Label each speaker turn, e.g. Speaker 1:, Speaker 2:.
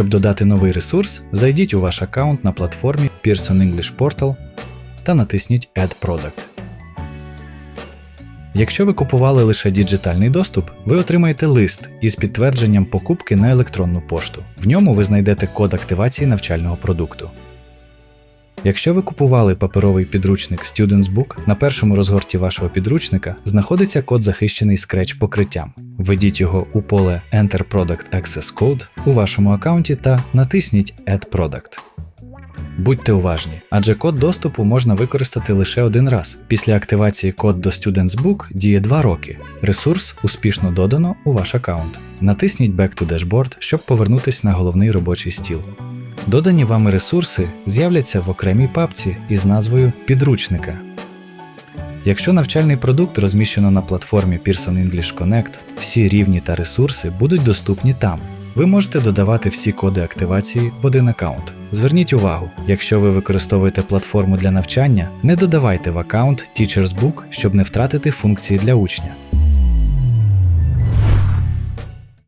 Speaker 1: Щоб додати новий ресурс, зайдіть у ваш аккаунт на платформі Pearson English Portal та натисніть Add Product. Якщо ви купували лише діджитальний доступ, ви отримаєте лист із підтвердженням покупки на електронну пошту. В ньому ви знайдете код активації навчального продукту. Якщо ви купували паперовий підручник Students Book, на першому розгорті вашого підручника знаходиться код захищений Scratch покриттям. Введіть його у поле Enter Product Access Code у вашому аккаунті та натисніть Add Product. Будьте уважні, адже код доступу можна використати лише один раз. Після активації код до Students Book діє 2 роки. Ресурс успішно додано у ваш аккаунт. Натисніть Back to Dashboard, щоб повернутися на головний робочий стіл. Додані вами ресурси з'являться в окремій папці із назвою Підручника. Якщо навчальний продукт розміщено на платформі Pearson English Connect, всі рівні та ресурси будуть доступні там. Ви можете додавати всі коди активації в один аккаунт. Зверніть увагу, якщо ви використовуєте платформу для навчання, не додавайте в аккаунт Teachers Book, щоб не втратити функції для учня.